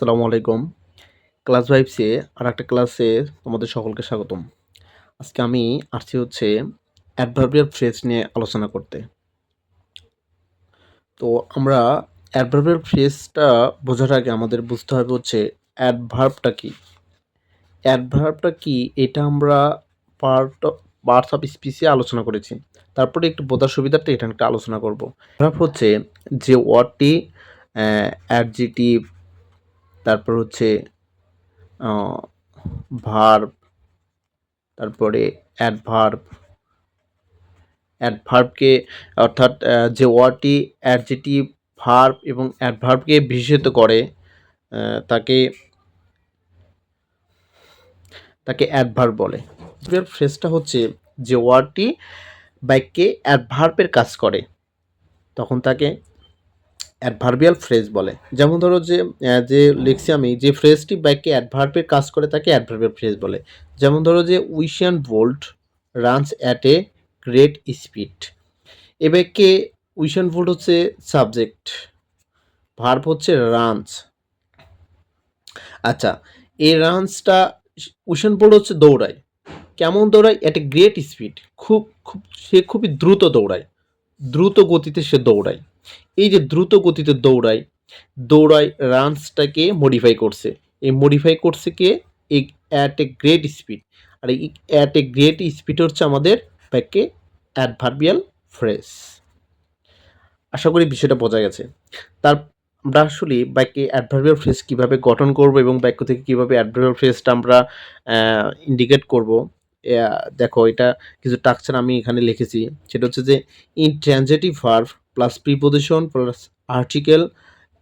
আসসালামু আলাইকুম। ক্লাস ফাইভসে আর একটা ক্লাসে তোমাদের সকলকে স্বাগতম। আজকে আমি আসছি হচ্ছে অ্যাডভার্বিয়াল ফ্রেজ নিয়ে আলোচনা করতে। তো আমরা অ্যাডভার্বিয়াল ফ্রেজটা বোঝার আগে আমাদের বুঝতে হবে হচ্ছে অ্যাডভার্বটা কি। অ্যাডভার্বটা কি এটা আমরা পার্ট পার্টস অফ স্পিসে আলোচনা করেছি। তারপরে একটু বোঝার সুবিধার্থে এটা একটা আলোচনা করব। ভার্ব হচ্ছে যে ওয়ার্ডটি অ্যাডজেটিভ তারপর হচ্ছে ভার্ব তারপরে অ্যাডভার্ব অ্যাডভার্বকে অর্থাৎ যে ওয়ার্ডটি অ্যাডজেটিভ ভার্ব এবং অ্যাডভার্বকে বিশেষিত করে তাকে তাকে অ্যাডভার্ব বলে। ফ্রেজটা হচ্ছে, যে ওয়ার্ডটি বাক্যে অ্যাডভার্বের কাজ করে, তখন তাকে অ্যাডভার্বিয়াল ফ্রেজ বলে। যেমন ধরো যে যে লিখছি আমি, যে ফ্রেজটি বাক্যে অ্যাডভার্বের কাজ করে, তাকে অ্যাডভার্বিয়াল ফ্রেজ বলে। যেমন ধরো যে Usain Bolt runs at a great speed এ বাক্যে উইশিয়ান ভোল্ট হচ্ছে সাবজেক্ট ভার্ব হচ্ছে রানস আচ্ছা এই রানসটা উইশান ভোল্ট হচ্ছে দৌড়ায়। কেমন দৌড়ায়? অ্যাট এ গ্রেট স্পিড খুব খুব, সে খুবই দ্রুত দৌড়ায়। দ্রুত গতিতে সে দৌড়ায়। এই যে দ্রুত গতিতে দৌড়ায় দৌড়ায় রানসটাকে মডিফাই করছে। এই মডিফাই করছে কে? এই অ্যাট এ গ্রেট স্পিড আর এই অ্যাট এ গ্রেট স্পিড হচ্ছে আমাদের ব্যাকে অ্যাডভার্বিয়াল ফ্রেস আশা করি বিষয়টা বোঝা গেছে। তার আমরা আসলে বাক্যে অ্যাডভার্বিয়াল ফ্রেজ কীভাবে গঠন করব এবং বাক্য থেকে কীভাবে অ্যাডভার্বিয়াল ফ্রেজটা আমরা ইন্ডিকেট করব দেখো, এটা কিছু টাকচার আমি এখানে লিখেছি। সেটা হচ্ছে যে in transitive verb plus preposition plus article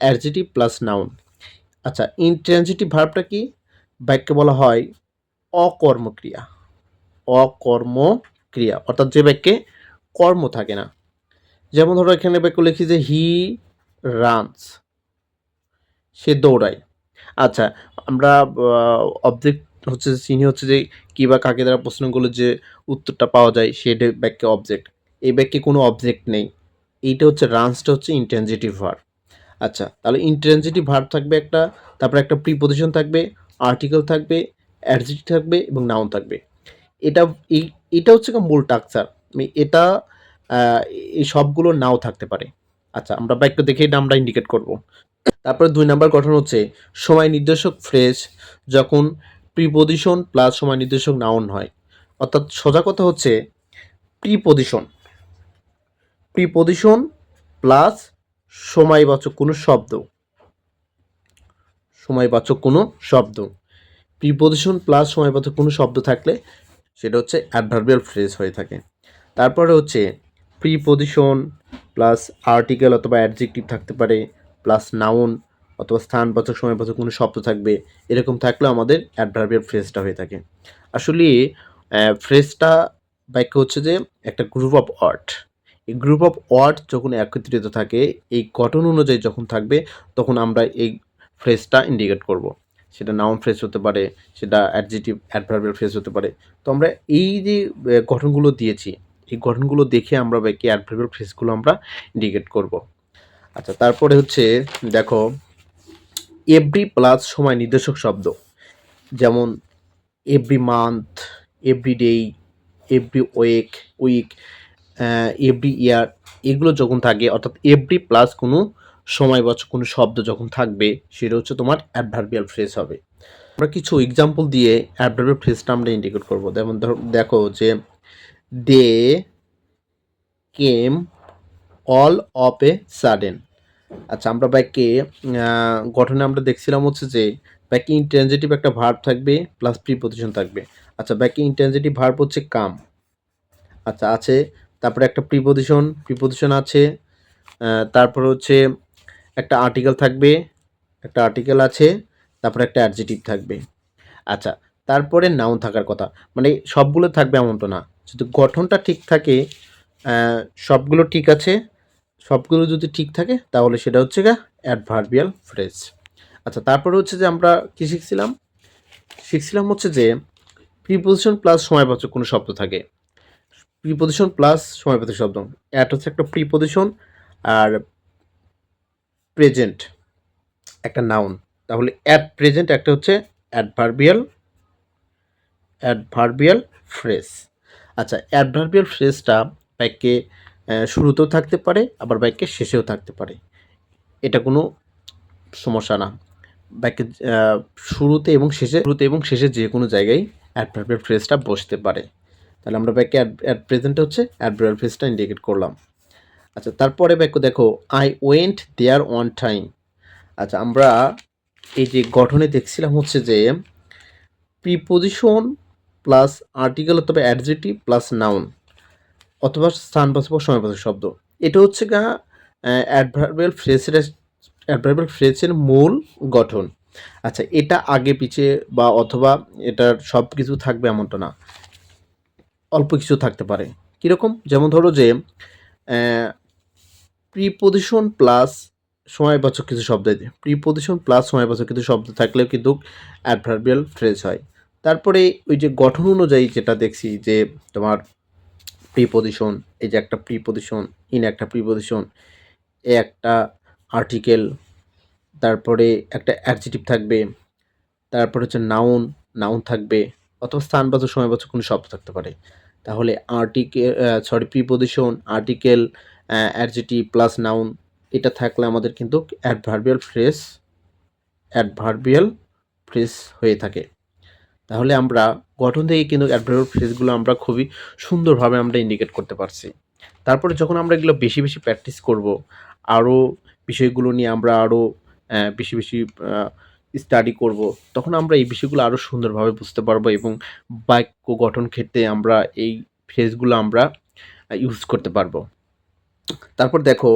adjective plus noun আচ্ছা ইনট্রানজিটিভ ভার্বটা কি? বাক্যে বলা হয় অকর্মক্রিয়া। অকর্মক্রিয়া, অর্থাৎ যে বাক্যে কর্ম থাকে না। যেমন ধরো, এখানে বাক্য লিখি যে হি রানস সে দৌড়ায়। আচ্ছা আমরা অবজেক্ট হচ্ছে চিনি হচ্ছে যে কী বা কাকে দ্বারা প্রশ্নগুলো যে উত্তরটা পাওয়া যায় সেটা বাক্যে অবজেক্ট এই বাক্যে কোনো অবজেক্ট নেই। এইটা হচ্ছে রান্সটা হচ্ছে ইন্টেনজিটিভ ভার্ব আচ্ছা তাহলে ইন্টেনজিটিভ ভার্ব থাকবে একটা, তারপরে একটা প্রিপোজিশন থাকবে আর্টিকেল থাকবে অ্যাডজেক্টিভ থাকবে এবং নাউন থাকবে। এটা এই, এটা হচ্ছে মূল টাকচার এটা এই সবগুলো নাও থাকতে পারে। আচ্ছা আমরা বাক্য দেখে এটা আমরা ইন্ডিকেট করব। তারপরে দুই নাম্বার গঠন হচ্ছে সময় নির্দেশক ফ্রেজ যখন প্রিপোজিশন প্লাস সময় নির্দেশক নাউন হয়। অর্থাৎ সোজা কথা হচ্ছে প্রিপোজিশন। প্রিপোজিশন প্লাস সময়বাচক কোনো শব্দ। সময়বাচক কোনো শব্দ। প্রিপোজিশন প্লাস সময়বাচক কোনো শব্দ থাকলে সেটা হচ্ছে অ্যাডভার্বিয়াল ফ্রেজ হয়ে থাকে। তারপরে হচ্ছে প্রিপোজিশন প্লাস আর্টিকেল অথবা অ্যাডজেক্টিভ থাকতে পারে, প্লাস নাউন অথবা স্থানবাচক সময়বাচক কোনো শব্দ থাকবে, এরকম থাকলেও আমাদের অ্যাডভার্বিয়াল ফ্রেজটা হয়ে থাকে। আসলে ফ্রেজটা বাক্য হচ্ছে যে একটা গ্রুপ অফ ওয়ার্ড এই গ্রুপ অফ ওয়ার্ড যখন একত্রিত থাকে, এই গঠন অনুযায়ী যখন থাকবে, তখন আমরা এই ফ্রেজটা ইন্ডিকেট করব। সেটা নাউন ফ্রেজ হতে পারে, সেটা অ্যাডজেটিভ অ্যাডভার্বিয়াল ফ্রেজ হতে পারে। তো আমরা এই যে গঠনগুলো দিয়েছি, এই গঠনগুলো দেখে আমরা বাকি অ্যাডভার্বিয়াল ফ্রেজগুলো আমরা ইন্ডিকেট করব। আচ্ছা তারপরে হচ্ছে, দেখো এভরি প্লাস সময় নির্দেশক শব্দ। যেমন every month every day every week week every year এগুলো যখন থাকে, অর্থাৎ এভরি প্লাস কোনো সময়বাচক কোনো শব্দ যখন থাকবে, সেটা হচ্ছে তোমার অ্যাডভার্বিয়াল ফ্রেজ হবে। আমরা কিছু এক্সাম্পল দিয়ে অ্যাডভার্বিয়াল ফ্রেজটা আমরা ইন্ডিকেট করব। যেমন দেখো যে they came all of a sudden আচ্ছা আমরা বাক্যে গঠনে আমরা দেখছিলাম হচ্ছে যে বাক্যে ইন্টেনজেটিভ একটা ভার্ব থাকবে প্লাস প্রিপোজিশন থাকবে। আচ্ছা বাক্যে ইন্টেনজেটিভ ভার্ব হচ্ছে কাম। আচ্ছা আছে, তারপরে একটা প্রিপোজিশন প্রিপোজিশন আছে তারপর হচ্ছে একটা আর্টিকেল থাকবে, একটা আর্টিকেল আছে, তারপরে একটা অ্যাডজেটিভ থাকবে। আচ্ছা তারপরে নাউন থাকার কথা। মানে সবগুলো থাকবে এমনটা না। যদি গঠনটা ঠিক থাকে সবগুলো ঠিক আছে সবগুলো যদি ঠিক থাকে, তাহলে সেটা হচ্ছে গা অ্যাডভার্বিয়াল ফ্রেজ আচ্ছা তারপরে হচ্ছে যে আমরা কি শিখছিলাম? শিখছিলাম হচ্ছে যে প্রিপোজিশন প্লাস সময়বাচক কোনো শব্দ থাকে। প্রিপোজিশন প্লাস সময়বাচক শব্দ। অ্যাট হচ্ছে একটা প্রিপোজিশন আর প্রেজেন্ট একটা নাউন তাহলে অ্যাট প্রেজেন্ট একটা হচ্ছে অ্যাডভার্বিয়াল অ্যাডভার্বিয়াল ফ্রেজ আচ্ছা অ্যাডভার্বিয়াল ফ্রেজটা বাক্যে শুরুতেও থাকতে পারে আবার বাক্যে শেষেও থাকতে পারে। এটা কোনো সমস্যা না। আহ, শুরুতে এবং শেষে শুরুতে এবং শেষে যে কোনো জায়গায় অ্যাডভার্বিয়াল ফ্রেজটা বসতে পারে। তাহলে আমরা বাক্যে অ্যাড প্রেজেন্টে হচ্ছে অ্যাডভার্বিয়াল ফ্রেজটা ইন্ডিকেট করলাম। আচ্ছা তারপরে বাক্য দেখো I went there on time আচ্ছা আমরা এই যে গঠনে দেখছিলাম হচ্ছে যে প্রিপোজিশন প্লাস আর্টিকেল অথবা অ্যাডজেটিভ প্লাস নাউন অথবা স্থানবাচক বা সময়বাচক শব্দ। এটা হচ্ছে গা অ্যাডভার্বিয়াল ফ্রেজের অ্যাডভার্বিয়াল ফ্রেজের মূল গঠন। আচ্ছা এটা আগে পিছে বা অথবা এটার সব কিছু থাকবে এমনটা না। অল্প কিছু থাকতে পারে। কীরকম? যেমন ধরো যে প্রিপোজিশন প্লাস সময়বাচক কিছু শব্দ প্রিপোজিশন প্লাস সময়বাচক কিছু শব্দ থাকলেও কিন্তু অ্যাডভার্বিয়াল ফ্রেজ হয়। তারপরে ওই যে গঠন অনুযায়ী যেটা দেখছি যে তোমার প্রিপোজিশন এই যে একটা প্রিপোজিশন ইন একটা প্রিপোজিশন এ একটা আর্টিকেল তারপরে একটা অ্যাডজেটিভ থাকবে, তারপরে হচ্ছে নাউন নাউন থাকবে, অথবা স্থান বাচক সময় সময়বাচক কোনো শব্দ থাকতে পারে। তাহলে article sorry preposition article adjective plus noun এটা থাকলে আমাদের কিন্তু অ্যাডভার্বিয়াল ফ্রেজ অ্যাডভার্বিয়াল ফ্রেজ হয়ে থাকে। তাহলে আমরা গঠন থেকে কিন্তু অ্যাডভার্বিয়াল ফ্রেজগুলো আমরা খুবই সুন্দরভাবে আমরা ইন্ডিকেট করতে পারছি। তারপরে যখন আমরা এগুলো বেশি বেশি প্র্যাকটিস করব, আরও বিষয়গুলো নিয়ে আমরা আরও বেশি বেশি স্টাডি করব, তখন আমরা এই বিষয়গুলো আরও সুন্দরভাবে বুঝতে পারব এবং বাক্য গঠন ক্ষেত্রে আমরা এই ফ্রেজগুলো আমরা ইউজ করতে পারব। তারপর দেখো,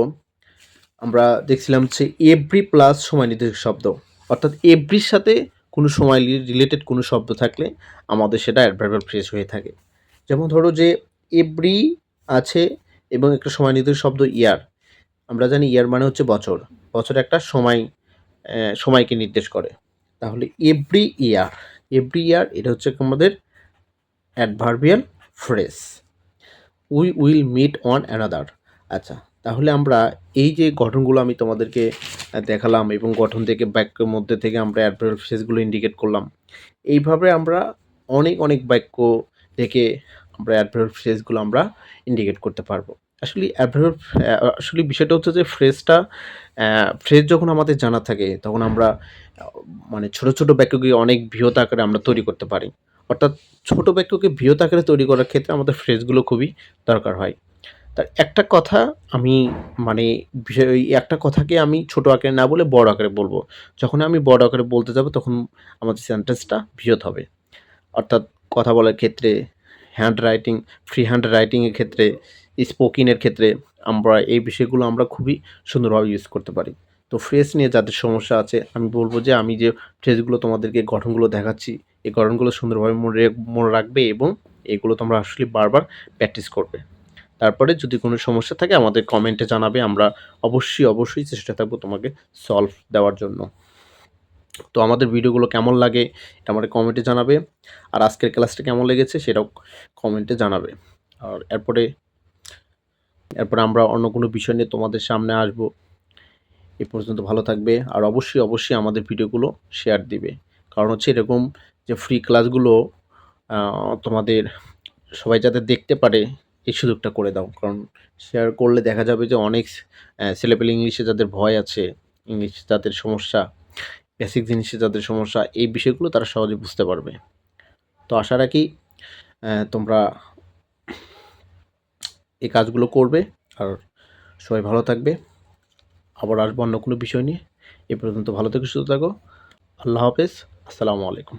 আমরা দেখছিলাম হচ্ছে এভরি প্লাস সময় নির্দেশক শব্দ, অর্থাৎ এভরির সাথে কোনো সময় রিলেটেড কোনো শব্দ থাকলে আমাদের সেটা অ্যাডভার্বাল ফ্রেজ হয়ে থাকে। যেমন ধরো যে এভরি আছে এবং একটা সময় নির্দিষ্ট শব্দ ইয়ার আমরা জানি ইয়ার মানে হচ্ছে বছর। বছর একটা সময় সময়কে নির্দেশ করে। তাহলে এভরি ইয়ার এভরি ইয়ার এটা হচ্ছে আমাদের adverbial phrase we will meet on another আচ্ছা তাহলে আমরা এই যে গঠনগুলো আমি তোমাদেরকে দেখালাম এবং গঠন থেকে বাক্যের মধ্যে থেকে আমরা অ্যাডভার্ব ফ্রেজগুলো ইন্ডিকেট করলাম, এইভাবে আমরা অনেক অনেক বাক্য থেকে আমরা অ্যাডভার্ব ফ্রেজগুলো আমরা ইন্ডিকেট করতে পারব। আসলে অ্যাডভার্ব আসলে বিষয়টা হচ্ছে যে ফ্রেজটা ফ্রেজ যখন আমাদের জানা থাকে, তখন আমরা মানে ছোট ছোট বাক্যকে অনেক বৃহৎ আকারে আমরা তৈরি করতে পারি। অর্থাৎ ছোট বাক্যকে বৃহৎ আকারে তৈরি করার ক্ষেত্রে আমাদের ফ্রেজগুলো খুবই দরকার হয়। তার একটা কথা আমি মানে বিষয়, ওই একটা কথাকে আমি ছোট আকারে না বলে বড় আকারে বলব। যখন আমি বড় আকারে বলতে যাব, তখন আমাদের সেন্টেন্সটা বৃহৎ হবে। অর্থাৎ কথা বলার ক্ষেত্রে হ্যান্ড রাইটিং ফ্রি হ্যান্ড রাইটিংয়ের ক্ষেত্রে স্পোকিংয়ের ক্ষেত্রে আমরা এই বিষয়গুলো আমরা খুবই সুন্দরভাবে ইউজ করতে পারি। তো ফ্রেস নিয়ে যাদের সমস্যা আছে, আমি বলব যে আমি যে ফ্রেসগুলো তোমাদেরকে, গঠনগুলো দেখাচ্ছি, এই গঠনগুলো সুন্দরভাবে মনে মনে রাখবে এবং এগুলো তোমরা আসলে বারবার প্র্যাকটিস করবে। তারপরে যদি কোনো সমস্যা থাকে আমাদের কমেন্টে জানাবে, আমরা অবশ্যই অবশ্যই চেষ্টা থাকব তোমাকে সলভ দেওয়ার জন্য। তো আমাদের ভিডিওগুলো কেমন লাগে এটা আমাদের কমেন্টে জানাবে। আর আজকের ক্লাসটা কেমন লেগেছে সেটাও কমেন্টে জানাবে। আর এরপরে এরপরে আমরা অন্য কোনো বিষয় নিয়ে তোমাদের সামনে আসব। এ পর্যন্ত ভালো থাকবে। আর অবশ্যই অবশ্যই আমাদের ভিডিওগুলো শেয়ার দিবে। কারণ হচ্ছে এরকম যে ফ্রি ক্লাসগুলো তোমাদের সবাই যাতে দেখতে পারে এই সুযোগটা করে দাও। কারণ শেয়ার করলে দেখা যাবে যে অনেক ছেলেপেলে ইংলিশে যাদের ভয় আছে, ইংলিশ যাদের সমস্যা বেসিক জিনিসে যাদের সমস্যা, এই বিষয়গুলো তারা সহজে বুঝতে পারবে। তো আশা রাখি তোমরা এই কাজগুলো করবে। আর সবাই ভালো থাকবে। আবার আসব অন্য কোনো বিষয় নিয়ে। এ পর্যন্ত ভালো থেকে, সুস্থ থাকো। আল্লাহ হাফেজ। আসসালামু আলাইকুম।